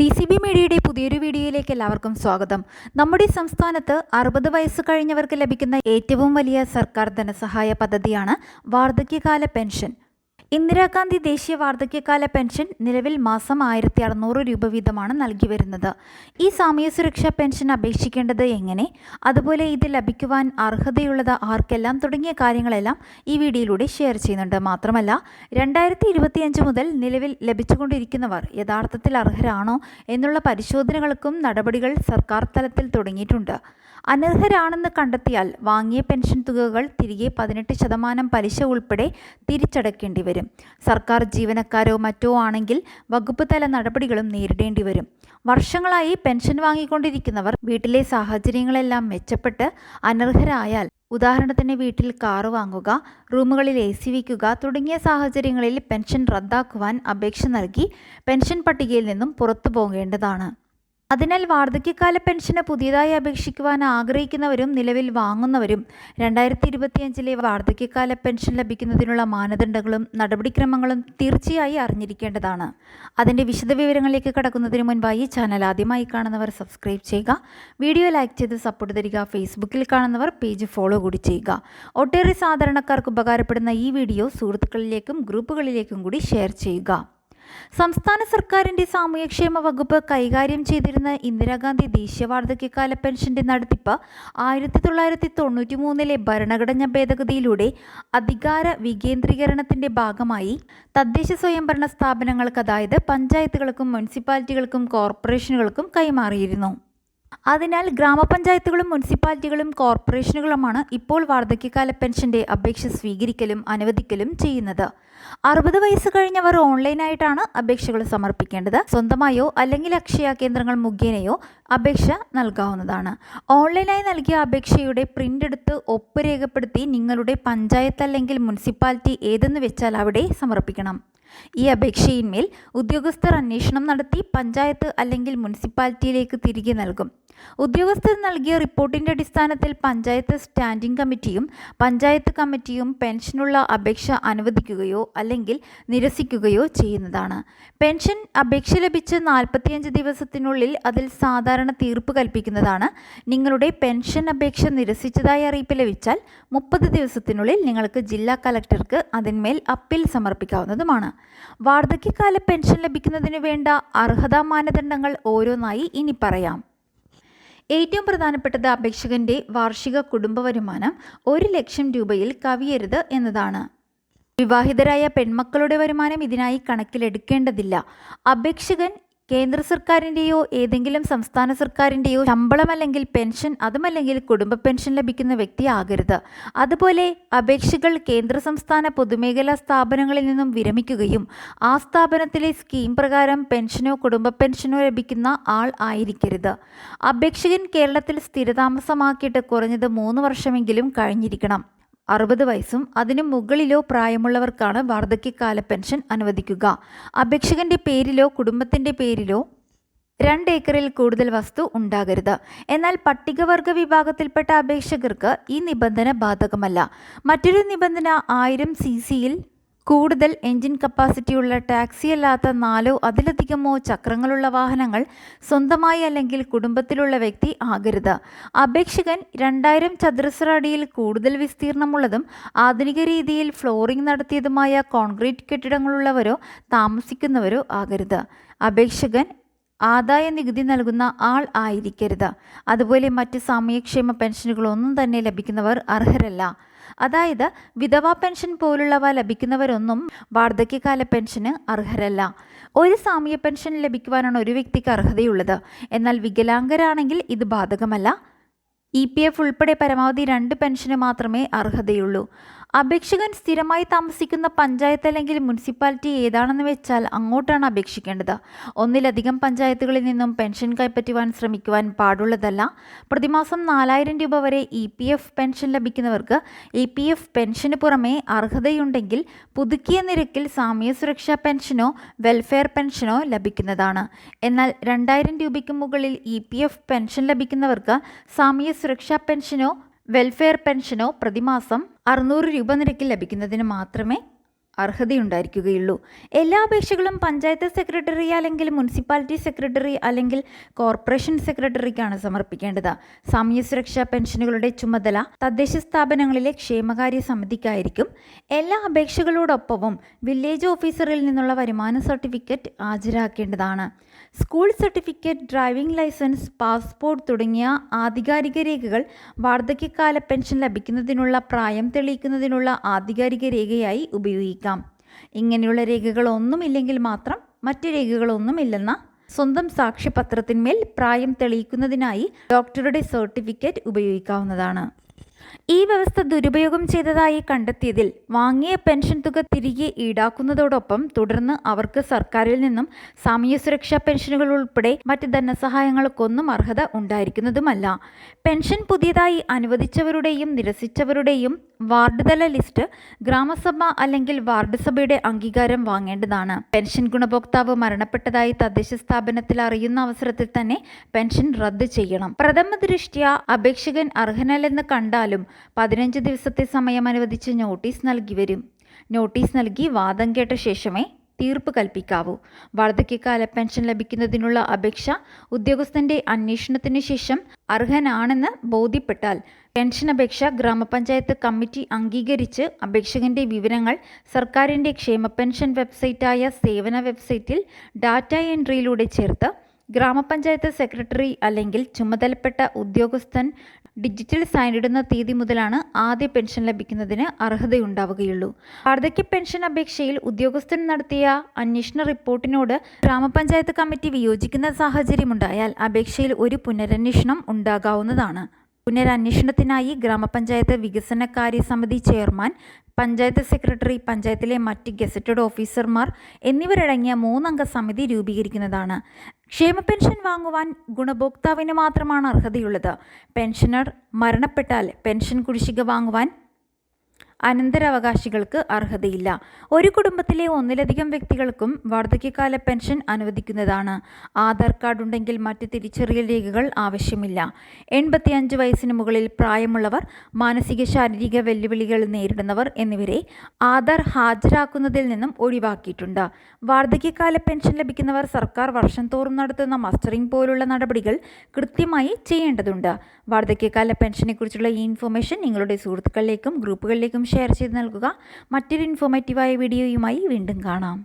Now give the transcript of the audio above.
D C B മീഡിയയുടെ പുതിയൊരു വീഡിയോയിലേക്ക് എല്ലാവർക്കും സ്വാഗതം. നമ്മുടെ സംസ്ഥാനത്ത് അറുപത് വയസ്സ് കഴിഞ്ഞവർക്ക് ലഭിക്കുന്ന ഏറ്റവും വലിയ സർക്കാർ ധനസഹായ പദ്ധതിയാണ് വാർദ്ധക്യകാല പെൻഷൻ. ഇന്ദിരാഗാന്ധി ദേശീയ വാർദ്ധക്യകാല പെൻഷൻ നിലവിൽ മാസം ആയിരത്തി അറുന്നൂറ് രൂപ വീതമാണ് നൽകി വരുന്നത്. ഈ സാമൂഹ്യ സുരക്ഷാ പെൻഷൻ അപേക്ഷിക്കേണ്ടത് എങ്ങനെ? അതുപോലെ ഇത് ലഭിക്കുവാൻ അർഹതയുള്ളത് ആർക്കെല്ലാം? തുടങ്ങിയ കാര്യങ്ങളെല്ലാം ഈ വീഡിയോയിലൂടെ ഷെയർ ചെയ്യുന്നുണ്ട്. മാത്രമല്ല രണ്ടായിരത്തി ഇരുപത്തിയഞ്ച് മുതൽ നിലവിൽ ലഭിച്ചുകൊണ്ടിരിക്കുന്നവർ യഥാർത്ഥത്തിൽ അർഹരാണോ എന്നുള്ള പരിശോധനകൾക്കും നടപടികൾ സർക്കാർ തലത്തിൽ തുടങ്ങിയിട്ടുണ്ട്. അനർഹരാണെന്ന് കണ്ടെത്തിയാൽ വാങ്ങിയ പെൻഷൻ തുകകൾ തിരികെ പതിനെട്ട് ശതമാനം പലിശ ഉൾപ്പെടെ തിരിച്ചടക്കേണ്ടി വരും. സർക്കാർ ജീവനക്കാരോ മറ്റോ ആണെങ്കിൽ വകുപ്പ് തല നടപടികളും നേരിടേണ്ടി വരും വർഷങ്ങളായി പെൻഷൻ വാങ്ങിക്കൊണ്ടിരിക്കുന്നവർ വീട്ടിലെ സാഹചര്യങ്ങളെല്ലാം മെച്ചപ്പെട്ട് അനർഹരായാൽ ഉദാഹരണത്തിന് വീട്ടിൽ കാറ് വാങ്ങുക റൂമുകളിൽ എ സി വയ്ക്കുക തുടങ്ങിയ സാഹചര്യങ്ങളിൽ പെൻഷൻ റദ്ദാക്കുവാൻ അപേക്ഷ നൽകി പെൻഷൻ പട്ടികയിൽ നിന്നും പുറത്തു പോകേണ്ടതാണ്. അതിനാൽ വാർദ്ധക്യകാല പെൻഷന് പുതിയതായി അപേക്ഷിക്കുവാൻ ആഗ്രഹിക്കുന്നവരും നിലവിൽ വാങ്ങുന്നവരും രണ്ടായിരത്തി ഇരുപത്തിയഞ്ചിലെ വാർദ്ധക്യകാല പെൻഷൻ ലഭിക്കുന്നതിനുള്ള മാനദണ്ഡങ്ങളും നടപടിക്രമങ്ങളും തീർച്ചയായി അറിഞ്ഞിരിക്കേണ്ടതാണ്. അതിന്റെ വിശദവിവരങ്ങളിലേക്ക് കടക്കുന്നതിന് മുൻപായി ചാനൽ ആദ്യമായി കാണുന്നവർ സബ്സ്ക്രൈബ് ചെയ്യുക. വീഡിയോ ലൈക്ക് ചെയ്ത് സപ്പോർട്ട് തരിക. ഫേസ്ബുക്കിൽ കാണുന്നവർ പേജ് ഫോളോ കൂടി ചെയ്യുക. ഒട്ടേറെ സാധാരണക്കാർക്ക് ഉപകാരപ്പെടുന്ന ഈ വീഡിയോ സുഹൃത്തുക്കളിലേക്കും ഗ്രൂപ്പുകളിലേക്കും കൂടി ഷെയർ ചെയ്യുക. സംസ്ഥാന സർക്കാരിന്റെ സാമൂഹ്യക്ഷേമ വകുപ്പ് കൈകാര്യം ചെയ്തിരുന്ന ഇന്ദിരാഗാന്ധി ദേശീയ വാർദ്ധക്യകാല പെൻഷന്റെ നടത്തിപ്പ് ആയിരത്തി തൊള്ളായിരത്തി തൊണ്ണൂറ്റി മൂന്നിലെ ഭരണഘടനാ ഭേദഗതിയിലൂടെ അധികാര വികേന്ദ്രീകരണത്തിന്റെ ഭാഗമായി തദ്ദേശ സ്വയംഭരണ സ്ഥാപനങ്ങൾക്ക് അതായത് പഞ്ചായത്തുകൾക്കും മുനിസിപ്പാലിറ്റികൾക്കും കോർപ്പറേഷനുകൾക്കും കൈമാറിയിരുന്നു. അതിനാൽ ഗ്രാമപഞ്ചായത്തുകളും മുനിസിപ്പാലിറ്റികളും കോർപ്പറേഷനുകളുമാണ് ഇപ്പോൾ വാർദ്ധക്യകാല പെൻഷന്റെ അപേക്ഷ സ്വീകരിക്കലും അനുവദിക്കലും ചെയ്യുന്നത്. അറുപത് വയസ്സ് കഴിഞ്ഞവർ ഓൺലൈനായിട്ടാണ് അപേക്ഷകൾ സമർപ്പിക്കേണ്ടത്. സ്വന്തമായോ അല്ലെങ്കിൽ അക്ഷയ കേന്ദ്രങ്ങൾ മുഖേനയോ അപേക്ഷ നൽകാവുന്നതാണ്. ഓൺലൈനായി നൽകിയ അപേക്ഷയുടെ പ്രിന്റ് എടുത്ത് ഒപ്പ് രേഖപ്പെടുത്തി നിങ്ങളുടെ പഞ്ചായത്ത് അല്ലെങ്കിൽ മുനിസിപ്പാലിറ്റി ഏതെന്ന് വെച്ചാൽ അവിടെ സമർപ്പിക്കണം. ഈ അപേക്ഷയിന്മേൽ ഉദ്യോഗസ്ഥർ അന്വേഷണം നടത്തി പഞ്ചായത്ത് അല്ലെങ്കിൽ മുനിസിപ്പാലിറ്റിയിലേക്ക് തിരികെ നൽകും. ഉദ്യോഗസ്ഥർ നൽകിയ റിപ്പോർട്ടിന്റെ അടിസ്ഥാനത്തിൽ പഞ്ചായത്ത് സ്റ്റാൻഡിംഗ് കമ്മിറ്റിയും പഞ്ചായത്ത് കമ്മിറ്റിയും പെൻഷനുള്ള അപേക്ഷ അനുവദിക്കുകയോ അല്ലെങ്കിൽ നിരസിക്കുകയോ ചെയ്യുന്നതാണ്. പെൻഷൻ അപേക്ഷ ലഭിച്ച് നാൽപ്പത്തിയഞ്ച് ദിവസത്തിനുള്ളിൽ അതിൽ സാധാരണ തീർപ്പ് കൽപ്പിക്കുന്നതാണ്. നിങ്ങളുടെ പെൻഷൻ അപേക്ഷ നിരസിച്ചതായി അറിയിപ്പ് ലഭിച്ചാൽ മുപ്പത് ദിവസത്തിനുള്ളിൽ നിങ്ങൾക്ക് ജില്ലാ കലക്ടർക്ക് അതിന്മേൽ അപ്പീൽ സമർപ്പിക്കാവുന്നതുമാണ്. വാർദ്ധക്യകാല പെൻഷൻ ലഭിക്കുന്നതിന് വേണ്ട അർഹതാ മാനദണ്ഡങ്ങൾ ഓരോന്നായി ഇനി പറയാം. ഏറ്റവും പ്രധാനപ്പെട്ടത് അപേക്ഷകന്റെ വാർഷിക കുടുംബ വരുമാനം ഒരു ലക്ഷം രൂപയിൽ കവിയരുത് എന്നതാണ്. വിവാഹിതരായ പെൺമക്കളുടെ വരുമാനം ഇതിനായി കണക്കിലെടുക്കേണ്ടതില്ല. അപേക്ഷകൻ കേന്ദ്ര സർക്കാരിന്റെയോ ഏതെങ്കിലും സംസ്ഥാന സർക്കാരിന്റെയോ ശമ്പളം അല്ലെങ്കിൽ പെൻഷൻ അതുമല്ലെങ്കിൽ കുടുംബ പെൻഷൻ ലഭിക്കുന്ന വ്യക്തി ആകരുത്. അതുപോലെ അപേക്ഷകൾ കേന്ദ്ര സംസ്ഥാന പൊതുമേഖലാ സ്ഥാപനങ്ങളിൽ നിന്നും വിരമിക്കുകയും ആ സ്ഥാപനത്തിലെ സ്കീം പ്രകാരം പെൻഷനോ കുടുംബ പെൻഷനോ ലഭിക്കുന്ന ആൾ ആയിരിക്കരുത്. അപേക്ഷകൻ കേരളത്തിൽ സ്ഥിരതാമസമാക്കിയിട്ട് കുറഞ്ഞത് മൂന്ന് വർഷമെങ്കിലും കഴിഞ്ഞിരിക്കണം. അറുപത് വയസ്സും അതിനു മുകളിലോ പ്രായമുള്ളവർക്കാണ് വാർദ്ധക്യകാല പെൻഷൻ അനുവദിക്കുക. അപേക്ഷകന്റെ പേരിലോ കുടുംബത്തിന്റെ പേരിലോ രണ്ട് ഏക്കറിൽ കൂടുതൽ വസ്തു ഉണ്ടാകരുത്. എന്നാൽ പട്ടികവർഗ വിഭാഗത്തിൽപ്പെട്ട അപേക്ഷകർക്ക് ഈ നിബന്ധന ബാധകമല്ല. മറ്റൊരു നിബന്ധന ആയിരം സി സിയിൽ കൂടുതൽ എൻജിൻ കപ്പാസിറ്റിയുള്ള ടാക്സി അല്ലാത്ത നാലോ അതിലധികമോ ചക്രങ്ങളുള്ള വാഹനങ്ങൾ സ്വന്തമായി അല്ലെങ്കിൽ കുടുംബത്തിലുള്ള വ്യക്തി ആകരുത്. അപേക്ഷകൻ രണ്ടായിരം ചതുരശ്ര അടിയിൽ കൂടുതൽ വിസ്തീർണമുള്ളതും ആധുനിക രീതിയിൽ ഫ്ലോറിംഗ് നടത്തിയതുമായ കോൺക്രീറ്റ് കെട്ടിടങ്ങളുള്ളവരോ താമസിക്കുന്നവരോ ആകരുത്. അപേക്ഷകൻ ആദായ നികുതി നൽകുന്ന ആൾ ആയിരിക്കരുത്. അതുപോലെ മറ്റ് സാമൂഹ്യക്ഷേമ പെൻഷനുകളൊന്നും തന്നെ ലഭിക്കുന്നവർ അർഹരല്ല. അതായത് വിധവാ പെൻഷൻ പോലുള്ളവ ലഭിക്കുന്നവരൊന്നും വാർദ്ധക്യകാല പെൻഷന് അർഹരല്ല. ഒരു സാമൂഹ്യ പെൻഷൻ ലഭിക്കുവാനാണ് ഒരു വ്യക്തിക്ക് അർഹതയുള്ളത്. എന്നാൽ വികലാംഗരാണെങ്കിൽ ഇത് ബാധകമല്ല. ഇ പി എഫ് ഉൾപ്പെടെ പരമാവധി രണ്ട് പെൻഷന് മാത്രമേ അർഹതയുള്ളൂ. അപേക്ഷകൻ സ്ഥിരമായി താമസിക്കുന്ന പഞ്ചായത്ത് അല്ലെങ്കിൽ മുനിസിപ്പാലിറ്റി ഏതാണെന്ന് വെച്ചാൽ അങ്ങോട്ടാണ് അപേക്ഷിക്കേണ്ടത്. ഒന്നിലധികം പഞ്ചായത്തുകളിൽ നിന്നും പെൻഷൻ കൈപ്പറ്റുവാൻ ശ്രമിക്കുവാൻ പാടുള്ളതല്ല. പ്രതിമാസം നാലായിരം രൂപ വരെ ഇ പി എഫ് പെൻഷൻ ലഭിക്കുന്നവർക്ക് ഇ പി എഫ് പെൻഷന് പുറമെ അർഹതയുണ്ടെങ്കിൽ പുതുക്കിയ നിരക്കിൽ സാമൂഹ്യ സുരക്ഷാ പെൻഷനോ വെൽഫെയർ പെൻഷനോ ലഭിക്കുന്നതാണ്. എന്നാൽ രണ്ടായിരം രൂപയ്ക്ക് മുകളിൽ ഇ പി എഫ് പെൻഷൻ ലഭിക്കുന്നവർക്ക് സാമൂഹ്യ സുരക്ഷാ പെൻഷനോ വെൽഫെയർ പെൻഷനോ പ്രതിമാസം അറുന്നൂറ് രൂപ നിരക്കിൽ ലഭിക്കുന്നതിന് മാത്രമേ അർഹതയുണ്ടായിരിക്കുകയുള്ളൂ. എല്ലാ അപേക്ഷകളും പഞ്ചായത്ത് സെക്രട്ടറി അല്ലെങ്കിൽ മുനിസിപ്പാലിറ്റി സെക്രട്ടറി അല്ലെങ്കിൽ കോർപ്പറേഷൻ സെക്രട്ടറിക്കാണ് സമർപ്പിക്കേണ്ടത്. സാമൂഹ്യ സുരക്ഷാ പെൻഷനുകളുടെ ചുമതല തദ്ദേശ സ്ഥാപനങ്ങളിലെ ക്ഷേമകാര്യ സമിതിക്കായിരിക്കും. എല്ലാ അപേക്ഷകളോടൊപ്പവും വില്ലേജ് ഓഫീസറിൽ നിന്നുള്ള വരുമാന certificate ഹാജരാക്കേണ്ടതാണ്. School certificate driving licence passport തുടങ്ങിയ ആധികാരിക രേഖകൾ വാർദ്ധക്യകാല പെൻഷൻ ലഭിക്കുന്നതിനുള്ള പ്രായം തെളിയിക്കുന്നതിനുള്ള ആധികാരിക രേഖയായി ഉപയോഗിക്കാം. ഇങ്ങനെയുള്ള രേഖകളൊന്നുമില്ലെങ്കിൽ മാത്രം മറ്റ് രേഖകളൊന്നുമില്ലെന്ന സ്വന്തം സാക്ഷ്യപത്രത്തിന്മേൽ പ്രായം തെളിയിക്കുന്നതിനായി ഡോക്ടറുടെ സർട്ടിഫിക്കറ്റ് ഉപയോഗിക്കാവുന്നതാണ്. ഈ വ്യവസ്ഥ ദുരുപയോഗം ചെയ്തതായി കണ്ടെത്തിയതിൽ വാങ്ങിയ പെൻഷൻ തുക തിരികെ ഈടാക്കുന്നതോടൊപ്പം തുടർന്ന് അവർക്ക് സർക്കാരിൽ നിന്നും സാമൂഹ്യ സുരക്ഷാ പെൻഷനുകൾ ഉൾപ്പെടെ മറ്റ് ധനസഹായങ്ങൾക്കൊന്നും അർഹത ഉണ്ടായിരിക്കുന്നതുമല്ല. പെൻഷൻ പുതിയതായി അനുവദിച്ചവരുടെയും നിരസിച്ചവരുടെയും വാർഡ് തല ലിസ്റ്റ് ഗ്രാമസഭ അല്ലെങ്കിൽ വാർഡ് സഭയുടെ അംഗീകാരം വാങ്ങേണ്ടതാണ്. പെൻഷൻ ഗുണഭോക്താവ് മരണപ്പെട്ടതായി തദ്ദേശ സ്ഥാപനത്തിൽ അറിയുന്ന അവസരത്തിൽ തന്നെ പെൻഷൻ റദ്ദ് ചെയ്യണം. പ്രഥമ ദൃഷ്ട്യ അപേക്ഷകൻ അർഹനല്ലെന്ന് കണ്ടാലും പതിനഞ്ച് ദിവസത്തെ സമയം അനുവദിച്ച് നോട്ടീസ് നൽകി വരും. നോട്ടീസ് നൽകി വാദം കേട്ട ശേഷമേ തീർപ്പ് കൽപ്പിക്കാവൂ. വാർദ്ധക്യകാല പെൻഷൻ ലഭിക്കുന്നതിനുള്ള അപേക്ഷ ഉദ്യോഗസ്ഥന്റെ അന്വേഷണത്തിന് ശേഷം അർഹനാണെന്ന് ബോധ്യപ്പെട്ടാൽ പെൻഷൻ അപേക്ഷ ഗ്രാമപഞ്ചായത്ത് കമ്മിറ്റി അംഗീകരിച്ച് അപേക്ഷകന്റെ വിവരങ്ങൾ സർക്കാരിന്റെ ക്ഷേമ പെൻഷൻ വെബ്സൈറ്റായ സേവന വെബ്സൈറ്റിൽ ഡാറ്റ എൻട്രിയിലൂടെ ചേർത്ത് ഗ്രാമപഞ്ചായത്ത് സെക്രട്ടറി അല്ലെങ്കിൽ ചുമതലപ്പെട്ട ഉദ്യോഗസ്ഥൻ ഡിജിറ്റൽ സൈൻ ഇടുന്ന തീയതി മുതലാണ് ആദ്യ പെൻഷൻ ലഭിക്കുന്നതിന് അർഹതയുണ്ടാവുകയുള്ളൂ. വാർദ്ധക്യ പെൻഷൻ അപേക്ഷയിൽ ഉദ്യോഗസ്ഥൻ നടത്തിയ അന്വേഷണ റിപ്പോർട്ടിനോട് ഗ്രാമപഞ്ചായത്ത് കമ്മിറ്റി വിയോജിക്കുന്ന സാഹചര്യമുണ്ടായാൽ അപേക്ഷയിൽ ഒരു പുനരന്വേഷണം ഉണ്ടാകാവുന്നതാണ്. പുനരന്വേഷണത്തിനായി ഗ്രാമപഞ്ചായത്ത് വികസന കാര്യസമിതി ചെയർമാൻ പഞ്ചായത്ത് സെക്രട്ടറി പഞ്ചായത്തിലെ മറ്റ് ഗസറ്റഡ് ഓഫീസർമാർ എന്നിവരടങ്ങിയ മൂന്നംഗ സമിതി രൂപീകരിക്കുന്നതാണ്. ക്ഷേമ പെൻഷൻ വാങ്ങുവാൻ ഗുണഭോക്താവിന് മാത്രമാണ് അർഹതയുള്ളത്. പെൻഷനർ മരണപ്പെട്ടാൽ പെൻഷൻ കുടിശ്ശിക വാങ്ങുവാൻ അനന്തരാവകാശികൾക്ക് അർഹതയില്ല. ഒരു കുടുംബത്തിലെ ഒന്നിലധികം വ്യക്തികൾക്കും വാർദ്ധക്യകാല പെൻഷൻ അനുവദിക്കുന്നതാണ്. ആധാർ കാർഡ് ഉണ്ടെങ്കിൽ മറ്റ് തിരിച്ചറിയൽ രേഖകൾ ആവശ്യമില്ല. എൺപത്തിയഞ്ച് വയസ്സിന് മുകളിൽ പ്രായമുള്ളവർ മാനസിക ശാരീരിക വെല്ലുവിളികൾ നേരിടുന്നവർ എന്നിവരെ ആധാർ ഹാജരാക്കുന്നതിൽ നിന്നും ഒഴിവാക്കിയിട്ടുണ്ട്. വാർദ്ധക്യകാല പെൻഷൻ ലഭിക്കുന്നവർ സർക്കാർ വർഷം തോറും നടത്തുന്ന മസ്റ്ററിംഗ് പോലുള്ള നടപടികൾ കൃത്യമായി ചെയ്യേണ്ടതുണ്ട്. വാർദ്ധക്യകാല പെൻഷനെക്കുറിച്ചുള്ള ഈ ഇൻഫർമേഷൻ നിങ്ങളുടെ സുഹൃത്തുക്കളിലേക്കും ഗ്രൂപ്പുകളിലേക്കും ഷെയർ ചെയ്ത് നൽകുക. മറ്റൊരു ഇൻഫോർമേറ്റീവായ വീഡിയോയുമായി വീണ്ടും കാണാം.